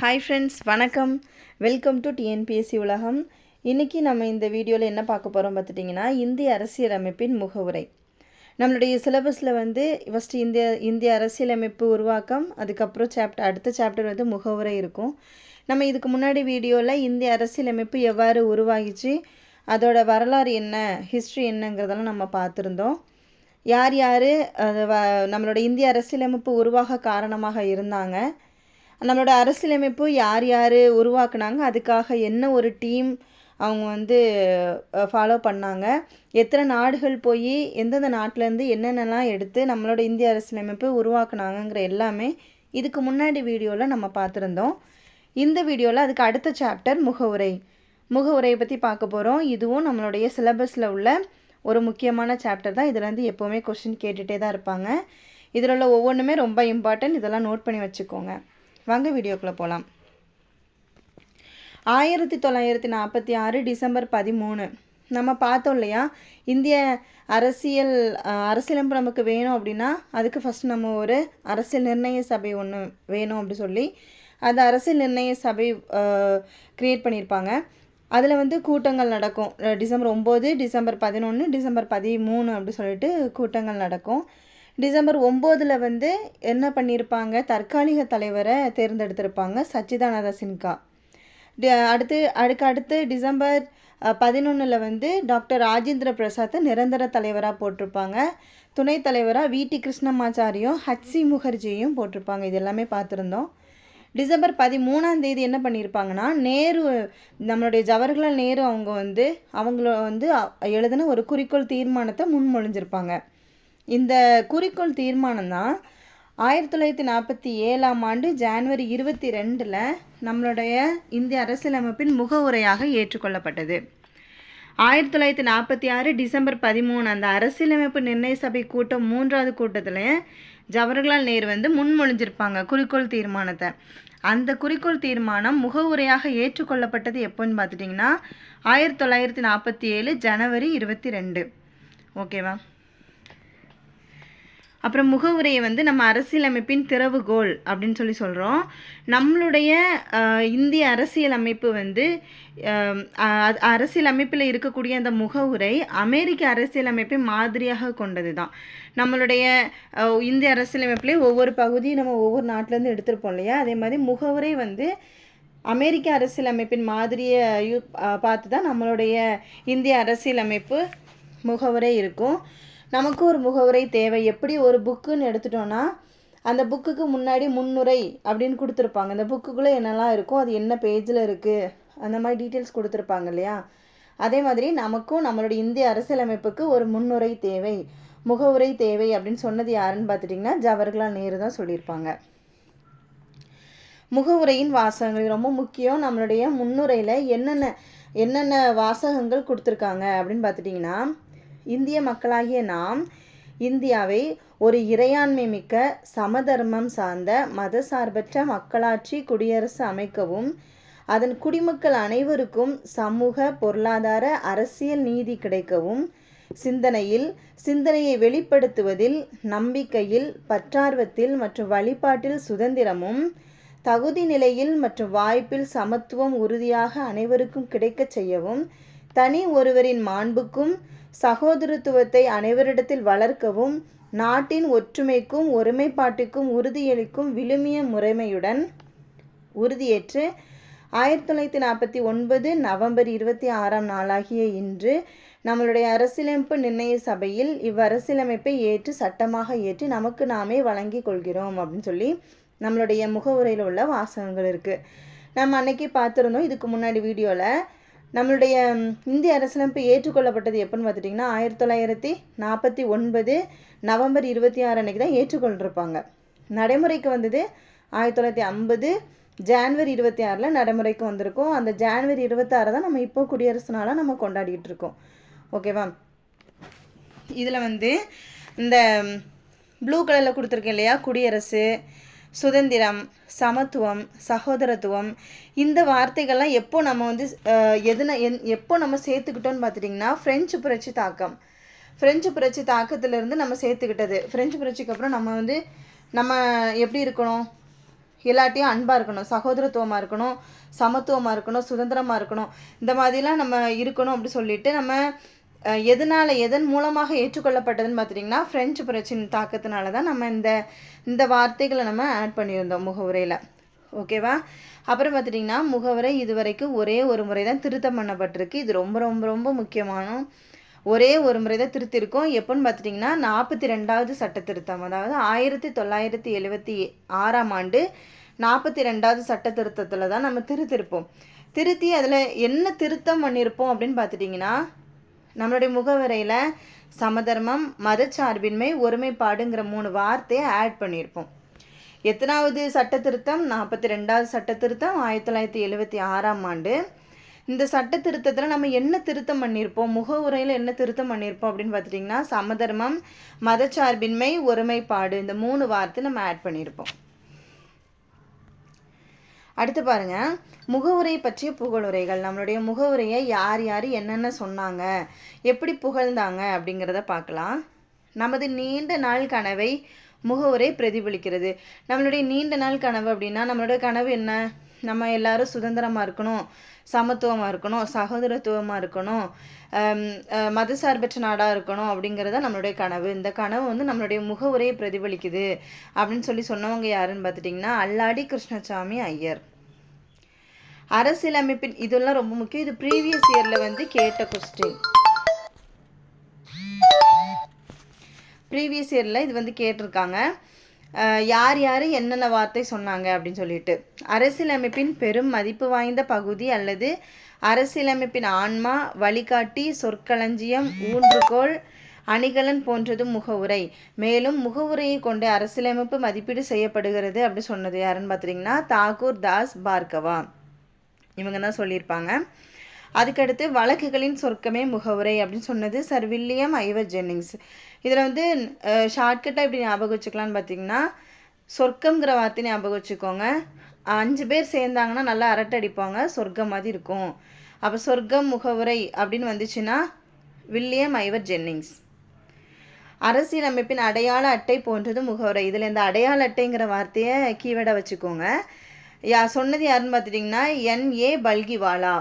Hi friends வணக்கம். Welcome to TNPSC உலகம். இன்றைக்கி நம்ம இந்த வீடியோவில் என்ன பார்க்க போகிறோம் பார்த்துட்டிங்கன்னா இந்திய அரசியலமைப்பின் முகவுரை. நம்மளுடைய சிலபஸில் வந்து ஃபஸ்ட்டு இந்திய இந்திய அரசியலமைப்பு உருவாக்கம் அதுக்கப்புறம் சாப்டர் அடுத்த சாப்டர் வந்து முகவுரை இருக்கும். நம்ம இதுக்கு முன்னாடி வீடியோவில் இந்திய அரசியலமைப்பு எவ்வாறு உருவாகிச்சு அதோட வரலாறு என்ன ஹிஸ்ட்ரி என்னங்கிறதெல்லாம் நம்ம பார்த்துருந்தோம். யார் யார் அது வ நம்மளோட இந்திய அரசியலமைப்பு உருவாக காரணமாக இருந்தாங்க நம்மளோட அரசியலமைப்பு யார் யார் உருவாக்குனாங்க அதுக்காக என்ன ஒரு டீம் அவங்க வந்து ஃபாலோ பண்ணாங்க எத்தனை நாடுகள் போய் எந்தெந்த நாட்டிலேருந்து என்னென்னலாம் எடுத்து நம்மளோட இந்திய அரசியலமைப்பு உருவாக்குனாங்கங்கிற எல்லாமே இதுக்கு முன்னாடி வீடியோவில் நம்ம பார்த்துருந்தோம். இந்த வீடியோவில் அதுக்கு அடுத்த சாப்டர் முகவுரை முகவுரையை பற்றி பார்க்க போகிறோம் இதுவும் நம்மளுடைய சிலபஸில் உள்ள ஒரு முக்கியமான சாப்டர் தான். இதில் வந்து எப்போவுமே கொஷின் கேட்டுகிட்டே தான் இருப்பாங்க. இதில் உள்ள ஒவ்வொன்றுமே ரொம்ப இம்பார்ட்டன்ட் இதெல்லாம் நோட் பண்ணி வச்சுக்கோங்க. வாங்க வீடியோக்குள்ளே போகலாம் ஆயிரத்தி தொள்ளாயிரத்தி நாற்பத்தி ஆறு டிசம்பர் பதிமூணு. நம்ம பார்த்தோம் இல்லையா? இந்திய அரசியல் அரசியலமைப்பு நமக்கு வேணும் அப்படின்னா அதுக்கு ஃபஸ்ட் நம்ம ஒரு அரசியல் நிர்ணய சபை ஒன்று வேணும் அப்படி சொல்லி அந்த அரசியல் நிர்ணய சபை க்ரியேட் பண்ணியிருப்பாங்க. அதில் வந்து கூட்டங்கள் நடக்கும். டிசம்பர் ஒம்பது டிசம்பர் பதினொன்று டிசம்பர் பதிமூணு அப்படி சொல்லிட்டு கூட்டங்கள் நடக்கும். டிசம்பர் ஒம்போதில் வந்து என்ன பண்ணியிருப்பாங்க தற்காலிக தலைவரை தேர்ந்தெடுத்திருப்பாங்க சச்சிதானந்த சின்கா அடுத்து அடுக்கு அடுத்து டிசம்பர் பதினொன்றில் வந்து டாக்டர் ராஜேந்திர பிரசாத்தை நிரந்தர தலைவராக போட்டிருப்பாங்க. துணைத் தலைவராக விடி கிருஷ்ணமாச்சாரியும் ஹச்சி முகர்ஜியும் போட்டிருப்பாங்க. இது எல்லாமே பார்த்துருந்தோம். டிசம்பர் பதிமூணாம் தேதி என்ன பண்ணியிருப்பாங்கன்னா நேரு நம்மளுடைய ஜவஹர்லால் நேரு அவங்க வந்து அவங்கள வந்து எழுதின ஒரு குறிக்கோள் தீர்மானத்தை முன்மொழிஞ்சிருப்பாங்க. இந்த குறிக்கோள் தீர்மானம் தான் ஆயிரத்தி தொள்ளாயிரத்தி நாற்பத்தி ஏழாம் ஆண்டு ஜான்வரி இருபத்தி ரெண்டில் நம்மளுடைய இந்திய அரசியலமைப்பின் முகவுரையாக ஏற்றுக்கொள்ளப்பட்டது. ஆயிரத்தி தொள்ளாயிரத்தி நாற்பத்தி ஆறு டிசம்பர் பதிமூணு அந்த அரசியலமைப்பு நிர்ணய சபை கூட்டம் மூன்றாவது கூட்டத்தில் ஜவஹர்லால் நேரு வந்து முன்மொழிஞ்சிருப்பாங்க குறிக்கோள் தீர்மானத்தை. அந்த குறிக்கோள் தீர்மானம் முகவுரையாக ஏற்றுக்கொள்ளப்பட்டது எப்போன்னு பார்த்துட்டிங்கன்னா ஆயிரத்தி தொள்ளாயிரத்தி நாற்பத்தி ஏழு ஜனவரி இருபத்தி ரெண்டு. ஓகேவா? அப்புறம் முகவுரையை வந்து நம்ம அரசியலமைப்பின் திறவுகோல் அப்படின்னு சொல்லி சொல்கிறோம் நம்மளுடைய இந்திய அரசியலமைப்பு வந்து அரசியலமைப்பில் இருக்கக்கூடிய அந்த முகவுரை அமெரிக்க அரசியலமைப்பை மாதிரியாக கொண்டது தான் நம்மளுடைய இந்திய அரசியலமைப்புலேயே ஒவ்வொரு பகுதியும் நம்ம ஒவ்வொரு நாட்டிலேருந்து எடுத்திருப்போம் இல்லையா? அதே மாதிரி முகவுரை வந்து அமெரிக்க அரசியலமைப்பின் மாதிரியை யூ பார்த்து தான் நம்மளுடைய இந்திய அரசியலமைப்பு முகவுரை இருக்கும். நமக்கு ஒரு முகவுரை தேவை. எப்படி ஒரு புக்குன்னு எடுத்துட்டோன்னா அந்த புக்குக்கு முன்னாடி முன்னுரை அப்படின்னு கொடுத்துருப்பாங்க. அந்த புக்குக்குள்ளே என்னெல்லாம் இருக்கும் அது என்ன பேஜில் இருக்குது அந்த மாதிரி டீட்டெயில்ஸ் கொடுத்துருப்பாங்க இல்லையா? அதே மாதிரி நமக்கும் நம்மளுடைய இந்திய அரசியலமைப்புக்கு ஒரு முன்னுரை தேவை. முகவுரை தேவை அப்படின்னு சொன்னது யாருன்னு பார்த்துட்டிங்கன்னா ஜவஹர்லால் நேரு தான் சொல்லியிருப்பாங்க. முகவுரையின் வாசகங்கள் ரொம்ப முக்கியம். நம்மளுடைய முன்னுரையில் என்னென்ன என்னென்ன வாசகங்கள் கொடுத்துருக்காங்க அப்படின்னு பார்த்துட்டிங்கன்னா இந்திய மக்களாகிய நாம் இந்தியாவை ஒரு இறையாண்மை மிக்க சமதர்மம் சார்ந்த மத சார்பற்ற மக்களாட்சி குடியரசு அமைக்கவும் அதன் குடிமக்கள் அனைவருக்கும் சமூக பொருளாதார அரசியல் நீதி கிடைக்கவும் சிந்தனையில் சிந்தனையை வெளிப்படுத்துவதில் நம்பிக்கையில் பற்றார்வத்தில் மற்றும் வழிபாட்டில் சுதந்திரமும் தகுதி நிலையில் மற்றும் வாய்ப்பில் சமத்துவம் உறுதியாக அனைவருக்கும் கிடைக்கச் செய்யவும் தனி ஒருவரின் மாண்புக்கும் சகோதரத்துவத்தை அனைவரிடத்தில் வளர்க்கவும் நாட்டின் ஒற்றுமைக்கும் ஒருமைப்பாட்டுக்கும் உறுதியளிக்கும் விழுமிய முறைமையுடன் உறுதியேற்று ஆயிரத்தி தொள்ளாயிரத்தி நாற்பத்தி ஒன்பது நவம்பர் இருபத்தி ஆறாம் நாளாகிய இன்று நம்மளுடைய அரசியலமைப்பு நிர்ணய சபையில் இவ்வரசியலமைப்பை ஏற்று சட்டமாக ஏற்றி நமக்கு நாமே வழங்கிக் கொள்கிறோம் அப்படின்னு சொல்லி நம்மளுடைய முகவுரையில் உள்ள வாசகங்கள் இருக்குது நம்ம அன்னைக்கு பார்த்துருந்தோம். இதுக்கு முன்னாடி வீடியோவில் நம்மளுடைய இந்திய அரசியலமைப்பு ஏற்றுக்கொள்ளப்பட்டது எப்போன்னு பார்த்துட்டிங்கன்னா ஆயிரத்தி தொள்ளாயிரத்தி நாற்பத்தி ஒன்பது நவம்பர் இருபத்தி ஆறு அன்றைக்கி தான் ஏற்றுக்கொண்டிருப்பாங்க நடைமுறைக்கு வந்தது ஆயிரத்தி தொள்ளாயிரத்தி ஐம்பது ஜான்வரி இருபத்தி ஆறில் நடைமுறைக்கு வந்திருக்கும் அந்த ஜான்வரி இருபத்தாறு தான் நம்ம இப்போ குடியரசு நாளாக நம்ம கொண்டாடிட்டு இருக்கோம் ஓகேவா இதில் வந்து இந்த ப்ளூ கலரில் கொடுத்துருக்கேன் இல்லையா குடியரசு சுதந்திரம் சமத்துவம் சகோதரத்துவம். இந்த வார்த்தைகள்லாம் எப்போ நம்ம வந்து எதுனா எந் என் எப்போ நம்ம சேர்த்துக்கிட்டோம்னு பார்த்துட்டிங்கன்னா ஃப்ரெஞ்சு புரட்சி தாக்கம். ஃப்ரெஞ்சு புரட்சி தாக்கத்துலேருந்து நம்ம சேர்த்துக்கிட்டது. ஃப்ரெஞ்சு புரட்சிக்கு அப்புறம் நம்ம வந்து நம்ம எப்படி இருக்கணும்? எல்லாட்டையும் அன்பாக இருக்கணும். சகோதரத்துவமாக இருக்கணும் சமத்துவமாக இருக்கணும் சுதந்திரமாக இருக்கணும். இந்த மாதிரிலாம் நம்ம இருக்கணும் அப்படி சொல்லிட்டு நம்ம எதனால் எதன் மூலமாக ஏற்றுக்கொள்ளப்பட்டதுன்னு பார்த்துட்டிங்கன்னா ஃப்ரெஞ்சு புரட்சியின் தாக்கத்தினால தான் நம்ம இந்த இந்த வார்த்தைகளை நம்ம ஆட் பண்ணியிருந்தோம் முகவுரையில் ஓகேவா அப்புறம் பார்த்துட்டிங்கன்னா முகவரை இதுவரைக்கும் ஒரே ஒரு முறை தான் திருத்தம் பண்ணப்பட்டிருக்கு. இது ரொம்ப ரொம்ப ரொம்ப முக்கியமான ஒரே ஒரு முறை தான் திருத்திருக்கோம். எப்போன்னு பார்த்துட்டிங்கன்னா நாற்பத்தி ரெண்டாவது சட்ட திருத்தம் அதாவது ஆயிரத்தி தொள்ளாயிரத்தி எழுபத்தி ஆறாம் ஆண்டு நாற்பத்தி ரெண்டாவது சட்ட திருத்தத்தில் தான் நம்ம திருத்திருப்போம். திருத்தி அதில் என்ன திருத்தம் பண்ணியிருப்போம் அப்படின்னு பார்த்துட்டிங்கன்னா நம்மளுடைய முகவரையில் சமதர்மம் மதச்சார்பின்மை ஒருமைப்பாடுங்கிற மூணு வார்த்தையை ஆட் பண்ணியிருப்போம். எத்தனாவது சட்ட திருத்தம் நாற்பத்தி ரெண்டாவது சட்ட திருத்தம் ஆயிரத்தி தொள்ளாயிரத்தி எழுபத்தி ஆறாம் ஆண்டு. இந்த சட்ட திருத்தத்தில் நம்ம என்ன திருத்தம் பண்ணியிருப்போம்? முகவுரையில் என்ன திருத்தம் பண்ணியிருப்போம் அப்படின்னு பார்த்துட்டிங்கன்னா சமதர்மம் மதச்சார்பின்மை ஒருமைப்பாடு இந்த மூணு வார்த்தை நம்ம ஆட் பண்ணியிருப்போம். அடுத்து பாருங்க. முகவுரை பற்றிய புகழுரைகள். நம்மளுடைய முகவுரையை யார் யார் என்னென்ன சொன்னாங்க? எப்படி புகழ்ந்தாங்க? அப்படிங்கிறத பார்க்கலாம். நமது நீண்ட நாள் கனவை முகவுரை பிரதிபலிக்கிறது. நம்மளுடைய நீண்ட நாள் கனவு அப்படின்னா நம்மளுடைய கனவு என்ன? நம்ம எல்லாரும் சுதந்திரமாக இருக்கணும் சமத்துவமாக இருக்கணும் சகோதரத்துவமாக இருக்கணும் மத சார்பற்ற மதசார்பற்ற நாடாக இருக்கணும் அப்படிங்கிறத நம்மளுடைய கனவு. இந்த கனவு வந்து நம்மளுடைய முகவுரையை பிரதிபலிக்குது அப்படின்னு சொல்லி சொன்னவங்க யாருன்னு பார்த்துட்டிங்கன்னா அல்லாடி கிருஷ்ணசாமி ஐயர். அரசியலமைப்பின் இதெல்லாம் ரொம்ப முக்கியம். இது ப்ரீவியஸ் இயரில் வந்து கேட்ட கொஸ்டின் ப்ரீவியஸ் இயரில் இது வந்து கேட்டிருக்காங்க. யார் யார் என்னென்ன வார்த்தை சொன்னாங்க அப்படின்னு சொல்லிட்டு. அரசியலமைப்பின் பெரும் மதிப்பு வாய்ந்த பகுதி அல்லது அரசியலமைப்பின் ஆன்மா வழிகாட்டி சொற்களஞ்சியம் ஊன்றுகோல் அணிகலன் போன்றது முகவுரை. மேலும் முகவுரையை கொண்டு அரசியலமைப்பு மதிப்பீடு செய்யப்படுகிறது அப்படி சொன்னது யாருன்னு பார்த்துட்டிங்கன்னா தாகூர் தாஸ் பார்கவா. இவங்க தான் சொல்லியிருப்பாங்க. அதுக்கடுத்து வழக்குகளின் சொர்க்கமே முகவுரை அப்படின்னு சொன்னது சர் வில்லியம் ஐவர் ஜென்னிங்ஸ். இதில் வந்து ஷார்ட்கட்டாக எப்படி ஞாபகம் வச்சுக்கலான்னு பார்த்தீங்கன்னா சொர்க்கம்ங்கிற வார்த்தை ஞாபகம் வச்சுக்கோங்க. அஞ்சு பேர் சேர்ந்தாங்கன்னா நல்லா அரட்டை அடிப்பாங்க சொர்க்கம் மாதிரி இருக்கும். அப்போ சொர்க்கம் முகவுரை அப்படின்னு வந்துச்சுன்னா வில்லியம் ஐவர் ஜென்னிங்ஸ். அரசியலமைப்பின் அடையாள அட்டை போன்றது முகவுரை. இதில் இந்த அடையாள அட்டைங்கிற வார்த்தையை கீவேர்டாக வச்சுக்கோங்க. யா சொன்னது யாருன்னு பார்த்துட்டிங்கன்னா என் ஏ பல்கிவாலா.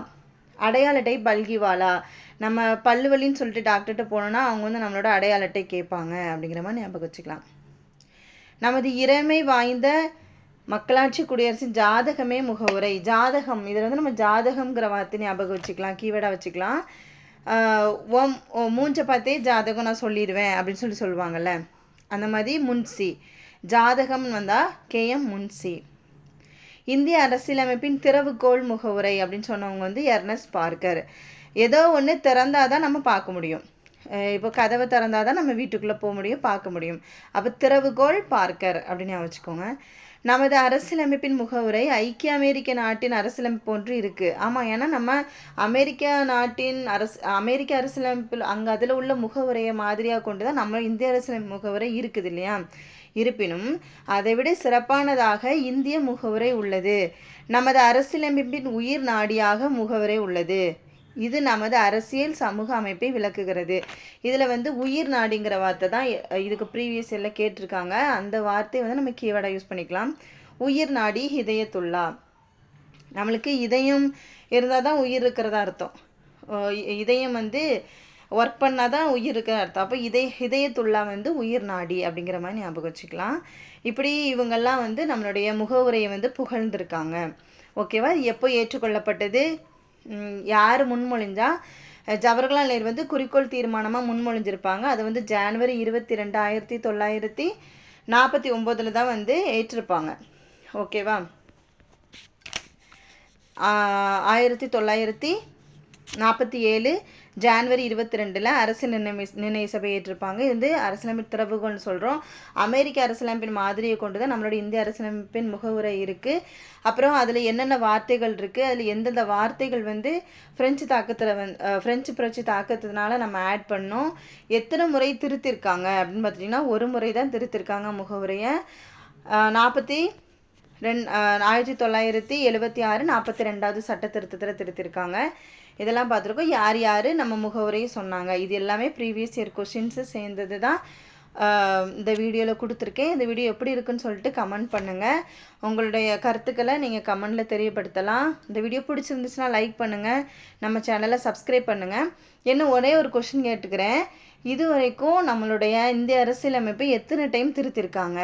அடையாள அட்டை பல்கிவாலா? நம்ம பல்லுவலின்னு சொல்லிட்டு டாக்டர்கிட்ட போனோம்னா அவங்க வந்து நம்மளோட அடையாள அட்டை கேட்பாங்க அப்படிங்கிற மாதிரி ஞாபகம் வச்சுக்கலாம். நமது இறைமை வாய்ந்த மக்களாட்சி குடியரசின் ஜாதகமே முகவுரை. ஜாதகம். இதில் வந்து நம்ம ஜாதகம்ங்கிற வார்த்தை ஞாபகம் வச்சுக்கலாம் கீவேர்டாக வச்சுக்கலாம். ஓம் ஓ, மூஞ்ச பார்த்தே ஜாதகம் நான் சொல்லிடுவேன் அப்படின்னு சொல்லி சொல்லுவாங்கல்ல. அந்த மாதிரி முன்சி. ஜாதகம் வந்தால் கேஎம் முன்சி. இந்திய அரசியலமைப்பின் திறவுகோல் முகவுரை அப்படின்னு சொன்னவங்க வந்து எர்னஸ் பார்க்கர். ஏதோ ஒன்று திறந்தாதான் தான் நம்ம பார்க்க முடியும். இப்போ கதவை திறந்தாதான் தான் நம்ம வீட்டுக்குள்ளே போக முடியும் பார்க்க முடியும். அப்போ திறவுகோல் பார்க்கர் அப்படின்னு வச்சுக்கோங்க. நமது அரசியலமைப்பின் முகவுரை ஐக்கிய அமெரிக்க நாட்டின் அரசியலமைப்பு ஒன்று இருக்குது ஆமாம் ஏன்னா நம்ம அமெரிக்கா நாட்டின் அரசு அமெரிக்க அரசியலமைப்பில் அங்கே அதில் உள்ள முகவுரையை மாதிரியாக கொண்டு தான் நம்ம இந்திய அரசியலமைப்பு முகவுரை இருக்குது இல்லையா? இருப்பினும் அதைவிட சிறப்பானதாக இந்திய முகவுரை உள்ளது. நமது அரசியலமைப்பின் உயிர் நாடியாக முகவுரை உள்ளது. இது நமது அரசியல் சமூக அமைப்பை விளக்குகிறது. இதில் வந்து உயிர் நாடிங்கிற வார்த்தை தான் இதுக்கு ப்ரீவியஸ் எல்லாம் கேட்டிருக்காங்க. அந்த வார்த்தையை வந்து நம்ம கீவேர்டாக யூஸ் பண்ணிக்கலாம். உயிர் நாடி இதயத்துள்ளா நம்மளுக்கு இதயம் இருந்தால் தான் உயிர் இருக்கிறதா அர்த்தம். இதயம் வந்து ஒர்க் பண்ணால் தான் உயிர் இருக்கிற அர்த்தம். அப்போ இதய இதயத்துள்ளா வந்து உயிர் நாடி அப்படிங்கிற மாதிரி ஞாபகம் வச்சுக்கலாம். இப்படி இவங்கெல்லாம் வந்து நம்மளுடைய முகவுரையை வந்து புகழ்ந்திருக்காங்க. ஓகேவா எப்போ ஏற்றுக்கொள்ளப்பட்டது? யார் முன்மொழிஞ்சா? ஜவஹர்லால் நேரு வந்து குறிக்கோள் தீர்மானமாக முன்மொழிஞ்சிருப்பாங்க. அது வந்து ஜான்வரி இருபத்தி ரெண்டு ஆயிரத்தி தொள்ளாயிரத்தி நாற்பத்தி ஒம்போதில் தான் வந்து ஏற்றிருப்பாங்க. ஓகேவா ஆயிரத்தி தொள்ளாயிரத்தி நாற்பத்தி ஏழு ஜான்வரி இருபத்தி ரெண்டில் அரசு நிர்ணய நிர்ணய சபை ஏற்றிருப்பாங்க. இது வந்து அரசியலமைப்பு திறவுகள்னு சொல்கிறோம் அமெரிக்க அரசியலமைப்பின் மாதிரியை கொண்டு தான் நம்மளோட இந்திய அரசியலமைப்பின் முகவுரை இருக்குது அப்புறம் அதில் என்னென்ன வார்த்தைகள் இருக்குது அதில் எந்தெந்த வார்த்தைகள் வந்து ஃப்ரெஞ்சு தாக்கத்தில் வந் ஃப்ரெஞ்சு புரட்சி தாக்கத்தினால நம்ம ஆட் பண்ணோம். எத்தனை முறை திருத்திருக்காங்க அப்படின்னு பார்த்துட்டிங்கன்னா ஒரு முறை தான் திருத்திருக்காங்க முகவுரையை. நாற்பத்தி ரெண் ஆயிரத்தி தொள்ளாயிரத்தி எழுபத்தி ஆறு நாற்பத்தி ரெண்டாவது சட்ட திருத்தத்தில் திருத்திருக்காங்க. இதெல்லாம் பார்த்துருக்கோம். யார் யார் நம்ம முகவரையும் சொன்னாங்க. இது எல்லாமே ப்ரீவியஸ் இயர் கொஷின்ஸு சேர்ந்தது தான் இந்த வீடியோவில் கொடுத்துருக்கேன். இந்த வீடியோ எப்படி இருக்குன்னு சொல்லிட்டு கமெண்ட் பண்ணுங்கள் உங்களுடைய கருத்துக்களை நீங்கள் கமெண்டில் தெரியப்படுத்தலாம். இந்த வீடியோ பிடிச்சிருந்துச்சுன்னா லைக் பண்ணுங்கள் நம்ம சேனலை சப்ஸ்கிரைப் பண்ணுங்கள் என்ன ஒரே ஒரு கொஷின் கேட்டுக்கிறேன். இது வரைக்கும் நம்மளுடைய இந்திய அரசியலமைப்பை எத்தனை டைம் திருத்திருக்காங்க?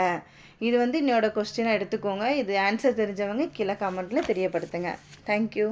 இது வந்து என்னோடய கொஸ்டினை எடுத்துக்கோங்க. இது ஆன்சர் தெரிஞ்சவங்க கீழே கமெண்ட்டில் தெரியப்படுத்துங்க. தேங்க்யூ